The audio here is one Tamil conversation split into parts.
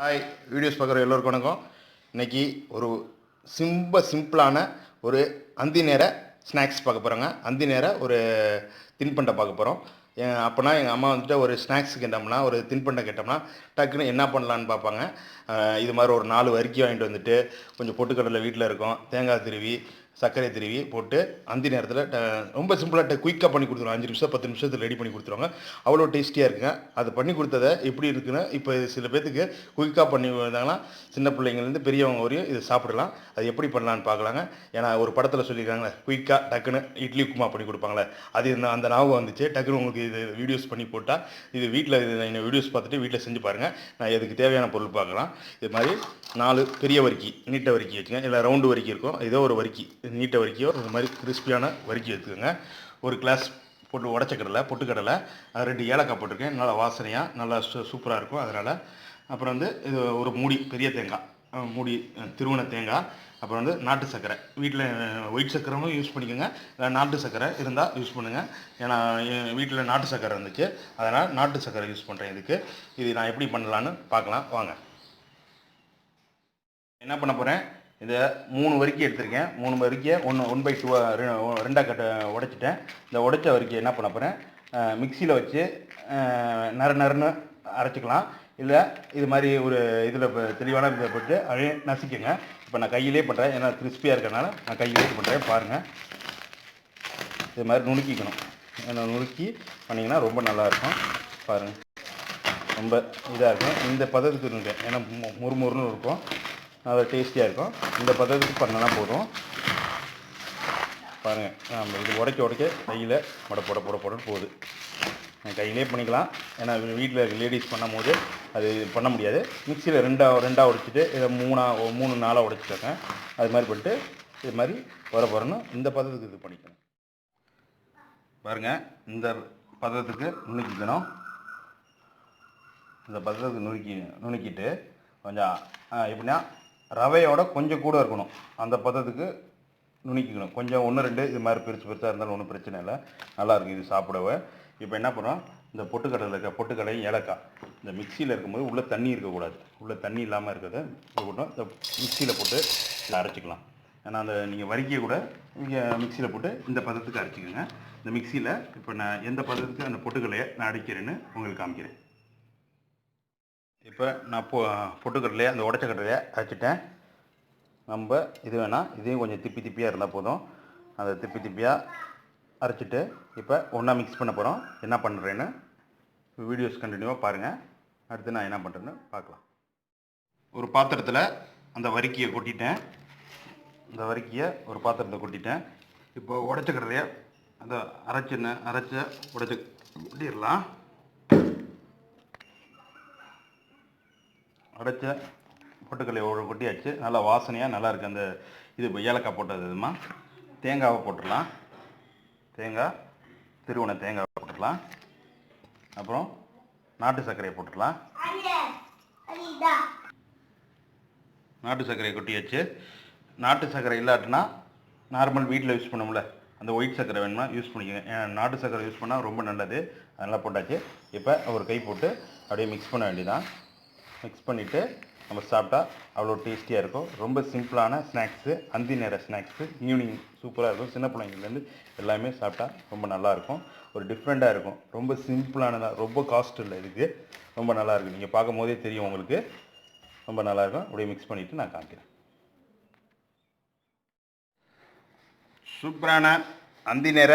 ஹாய் வீடியோஸ் பார்க்குற எல்லோருக்கும் வணக்கம். இன்னைக்கு ஒரு சிம்ப சிம்பிளான ஒரு அந்தி நேர ஸ்நாக்ஸ் பார்க்க போகிறோங்க அந்தி நேர ஒரு தின்பண்டம் பார்க்க போகிறோம் அப்போனா எங்கள் அம்மா வந்துட்டு ஒரு ஸ்நாக்ஸ் கேட்டோம்னா ஒரு தின்பண்டம் கேட்டோம்னா டக்குன்னு என்ன பண்ணலான்னு பார்ப்பாங்க. இது மாதிரி ஒரு நாலு வரிக்கி வாங்கிட்டு வந்துட்டு கொஞ்சம் பொட்டுக்கடலை வீட்டில் இருக்கும். தேங்காய் திருவி சர்க்கரை திருவி போட்டு அந்தி நேரத்தில் ரொம்ப சிம்பிளாக குயிக்காக பண்ணி கொடுத்துருவாங்க. அஞ்சு நிமிஷம் பத்து நிமிஷத்தில் ரெடி பண்ணி கொடுத்துருவாங்க. அவ்வளோ டேஸ்டியாக இருக்குங்க. அது பண்ணி கொடுத்ததை எப்படி இருக்குன்னு இப்போ சில பேர்த்துக்கு குயிக்காக பண்ணி வந்தாங்கன்னா சின்ன பிள்ளைங்கள்லேருந்து பெரியவங்க வரையும் இதை சாப்பிடலாம். அது எப்படி பண்ணலான்னு பார்க்கலாங்க. ஏன்னா ஒரு படத்தில் சொல்லியிருக்காங்களே குயிக்காக டக்குன்னு இட்லி உப்புமா பண்ணி கொடுப்பாங்களே. அது அந்த ஞாபகம் வந்துச்சு டக்குனு உங்களுக்கு இது வீடியோஸ் பண்ணி போட்டால் இது வீட்டில் இது இந்த வீடியோஸ் பார்த்துட்டு வீட்டில் செஞ்சு பாருங்கள் நான் இதுக்கு தேவையான பொருள் பார்க்கலாம். இது மாதிரி நாலு பெரிய வரிக்கி நீட்டை வரிக்கி வச்சுங்க இல்லை ரவுண்டு வரிக்கி இருக்கும். ஏதோ ஒரு வரிக்கி நீட்டை வரிக்கியோ இது மாதிரி கிறிஸ்பியான வரிக்கி எடுத்துக்கோங்க ஒரு கிளாஸ் போட்டு உடச்ச கடலை பொட்டுக்கடலை அது ரெண்டு ஏலக்காய் போட்டிருக்கேன். நல்லா வாசனையாக நல்லா சூப்பராக இருக்கும். அதனால் அப்புறம் வந்து இது ஒரு மூடி பெரிய தேங்காய். மூடி திருவண தேங்காய் அப்புறம் வந்து நாட்டு சர்க்கரை. வீட்டில் ஒயிட் சர்க்கரையும் யூஸ் பண்ணிக்கோங்க. இல்லை நாட்டு சர்க்கரை இருந்தால் யூஸ் பண்ணுங்கள் ஏன்னா என் வீட்டில் நாட்டு சர்க்கரை இருந்துச்சு. அதனால் நாட்டு சர்க்கரை யூஸ் பண்ணுறேன் இதுக்கு. இது நான் எப்படி பண்ணலான்னு பார்க்கலாம். வாங்க. என்ன பண்ண போகிறேன் இதை மூணு வரிக்கை எடுத்திருக்கேன். மூணு வரிக்கையை ஒன்று ஒன் பை டூ ரெண்டாக கட்ட உடைச்சிட்டேன். இந்த உடைச்ச வரிக்கை என்ன பண்ண போகிறேன் மிக்சியில் வச்சு நறு நர நறுன்னு அரைச்சிக்கலாம். இல்லை இது மாதிரி ஒரு இதில் தெளிவான இதை போட்டு அப்படியே நசிக்கங்க. இப்போ நான் கையிலே பண்ணுறேன் ஏன்னா கிறிஸ்பியாக இருக்கிறனால நான் கையிலே பண்ணுறேன் பாருங்கள் இது மாதிரி நுணுக்கிக்கணும். ஏன்னா நுணுக்கி பண்ணிங்கன்னா ரொம்ப நல்லாயிருக்கும் பாருங்கள் ரொம்ப இதாக இருக்கும். இந்த பதத்துக்கு இருக்கு ஏன்னா மு- முறுமுறுன்னு இருக்கும். அது டேஸ்டியாக இருக்கும். இந்த பதத்துக்கு பண்ணனா போதும். பாருங்கள் நம்ம இது உடைக்க உடைக்க கையில் மட போட போட போட போகுது. கையிலே பண்ணிக்கலாம். ஏன்னா வீட்டில் லேடிஸ் பண்ணும் போது அது பண்ண முடியாது. மிக்சியில் ரெண்டாக ரெண்டாக உடைச்சிட்டு இதை மூணா மூணு நாளாக உடைச்சிட்டேன் அது மாதிரி பண்ணிட்டு இது மாதிரி வர போகிறோன்னு இந்த பதத்துக்கு இது பண்ணிக்கணும். பாருங்கள் இந்த பதத்துக்கு நுணுக்கிக்கணும். இந்த பதத்துக்கு நுணுக்கி நுணுக்கிட்டு கொஞ்சம் எப்படின்னா ரவையோட கொஞ்சம் கூட இருக்கணும். அந்த பதத்துக்கு நுணுக்கிக்கணும். கொஞ்சம் ஒன்று ரெண்டு இது மாதிரி பெருசு பெருசாக இருந்தாலும் ஒன்றும் பிரச்சனை இல்லை. நல்லாயிருக்கும் இது சாப்பிடவே. இப்போ என்ன பண்ணுறோம்? இந்த பொட்டுக்கடலை இருக்க பொட்டுக்கடலை ஏலக்காய். இந்த மிக்சியில் இருக்கும்போது உள்ளே தண்ணி இருக்கக்கூடாது. உள்ளே தண்ணி இல்லாமல் இருக்கிறத போட்டோம். இந்த மிக்சியில் போட்டு இதை அரைச்சிக்கலாம். ஏன்னா அந்த நீங்கள் வரிக்கையை கூட நீங்கள் மிக்சியில் போட்டு இந்த பதத்துக்கு அரைச்சிக்கோங்க. இந்த மிக்சியில் இப்போ நான் எந்த பதத்துக்கு அந்த பொட்டுக்கடலையை நான் அடிக்கிறேன்னு உங்களுக்கு காமிக்கிறேன். இப்போ நான் பொ பொட்டுக்கடலையை அந்த உடச்ச கடலையை அரைச்சிட்டேன். நம்ம இது வேணால் இதையும் கொஞ்சம் திப்பி திப்பியாக இருந்தால் போதும். அதை திப்பி திப்பியாக அரைச்சிட்டு இப்போ ஒன்றா மிக்ஸ் பண்ண போகிறோம் என்ன பண்ணுறேன்னு வீடியோஸ் கண்டினியூவாக பாருங்கள் அடுத்து நான் என்ன பண்ணுறேன்னு பார்க்கலாம். ஒரு பாத்திரத்தில் அந்த வரிக்கியை கொட்டிட்டேன். இந்த வரிக்கியை ஒரு பாத்திரத்தை கொட்டிட்டேன். இப்போ உடச்ச அந்த அரைச்சின்னு அரைச்ச உடச்சி கொட்டிடலாம். அடைச்ச பொட்டுக்கல்லை ஒரு கொட்டியாச்சு. நல்லா வாசனையாக நல்லா இருக்குது அந்த இது இப்போ ஏலக்காய் போட்டது இதுமா தேங்காவை போட்டுடலாம். தேங்காய் திருவண்ண தேங்காய் போட்டுக்கலாம். அப்புறம் நாட்டு சர்க்கரையை போட்டுக்கலாம். நாட்டு சர்க்கரையை கொட்டி வச்சு நாட்டு சர்க்கரை இல்லாட்டினா நார்மல் வீட்டில் யூஸ் பண்ணும்ல அந்த ஒயிட் சர்க்கரை வேணுமா யூஸ் பண்ணிக்கோங்க. ஏன்னா நாட்டு சர்க்கரை யூஸ் பண்ணால் ரொம்ப நல்லது. அதெல்லாம் போட்டாச்சு. இப்போ ஒரு கை போட்டு அப்படியே மிக்ஸ் பண்ண வேண்டியதான் மிக்ஸ் பண்ணிவிட்டு நம்ம சாப்பிட்டா அவ்வளோ டேஸ்டியாக இருக்கும். ரொம்ப சிம்பிளான ஸ்நாக்ஸு அந்தி நேர ஸ்நாக்ஸு ஈவினிங் சூப்பராக இருக்கும். சின்ன பிள்ளைங்கள்லேருந்து எல்லாமே சாப்பிட்டா ரொம்ப நல்லாயிருக்கும். ஒரு டிஃப்ரெண்ட்டாக இருக்கும். ரொம்ப சிம்பிளானதாக ரொம்ப காஸ்ட் இல்லை இதுக்கு ரொம்ப நல்லாயிருக்கும் நீங்கள் பார்க்கும் போதே தெரியும் உங்களுக்கு. ரொம்ப நல்லாயிருக்கும். அப்படியே மிக்ஸ் பண்ணிவிட்டு நான் காமிக்கிறேன். சூப்பரான அந்தி நேர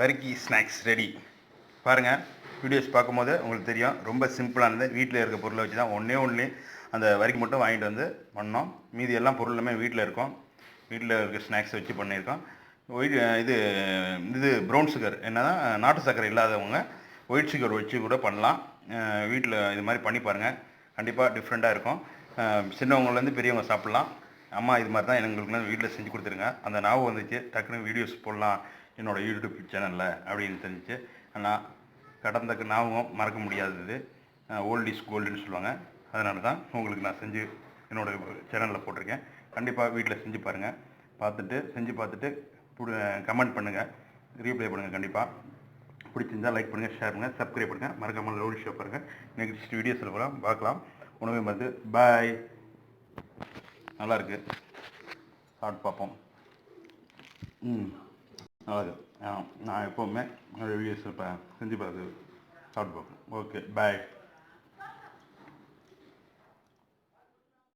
வரிக்கி ஸ்நாக்ஸ் ரெடி பாருங்கள் வீடியோஸ் பார்க்கும்போது உங்களுக்கு தெரியும். ரொம்ப சிம்பிளானது வீட்டில் இருக்க பொருளை வச்சு தான் ஒன்றே ஒன்று அந்த வரிக்கு மட்டும் வாங்கிட்டு வந்து பண்ணோம். மீதி எல்லாம் பொருளுமே வீட்டில் இருக்கும். வீட்டில் இருக்க ஸ்நாக்ஸ் வச்சு பண்ணியிருக்கோம். ஒயிட் இது இது ப்ரௌன் சுகர் என்னன்னா நாட்டு சர்க்கரை இல்லாதவங்க ஒயிட் சுகர் வச்சு கூட பண்ணலாம். வீட்டில் இது மாதிரி பண்ணி பாருங்கள் கண்டிப்பாக டிஃப்ரெண்ட்டாக இருக்கும். சின்னவங்கலேருந்து பெரியவங்க சாப்பிட்லாம். அம்மா இது மாதிரி தான் எங்களுக்குலாம் வீட்டில் செஞ்சு கொடுத்துருங்க. அந்த ஞாபகம் வந்துச்சு. டக்குன்னு வீடியோஸ் போடலாம். என்னோட யூடியூப் சேனலில் அப்படின்னு தெரிஞ்சிச்சு. ஆனால் கடந்த ஞாபகம் மறக்க முடியாதது. ஓல்ட் இஸ் கோல்டுன்னு சொல்லுவாங்க. அதனால தான் உங்களுக்கு நான் செஞ்சு என்னோட சேனலில் போட்டிருக்கேன். கண்டிப்பாக வீட்டில் செஞ்சு பாருங்கள் பார்த்துட்டு செஞ்சு பார்த்துட்டு கமெண்ட் பண்ணுங்கள் ரீப்ளை பண்ணுங்கள் கண்டிப்பாக பிடிச்சிருந்தா லைக் பண்ணுங்கள் ஷேர் பண்ணுங்கள் சப்ஸ்கிரைப் பண்ணுங்கள் மறக்காமல் லோடி ஷோ பாருங்கள் நெக்ஸ்ட் வீடியோஸில் போகலாம் பார்க்கலாம். உணவை மருந்து பாய் நல்லாயிருக்கு சாப்பிட்டு பார்ப்போம். ம் நல்லாயிருக்கு ஆ, நான் எப்போவுமே வீடியோஸ் செஞ்சு பார்த்து சாப்பிட்டு பார்ப்போம். Okay bye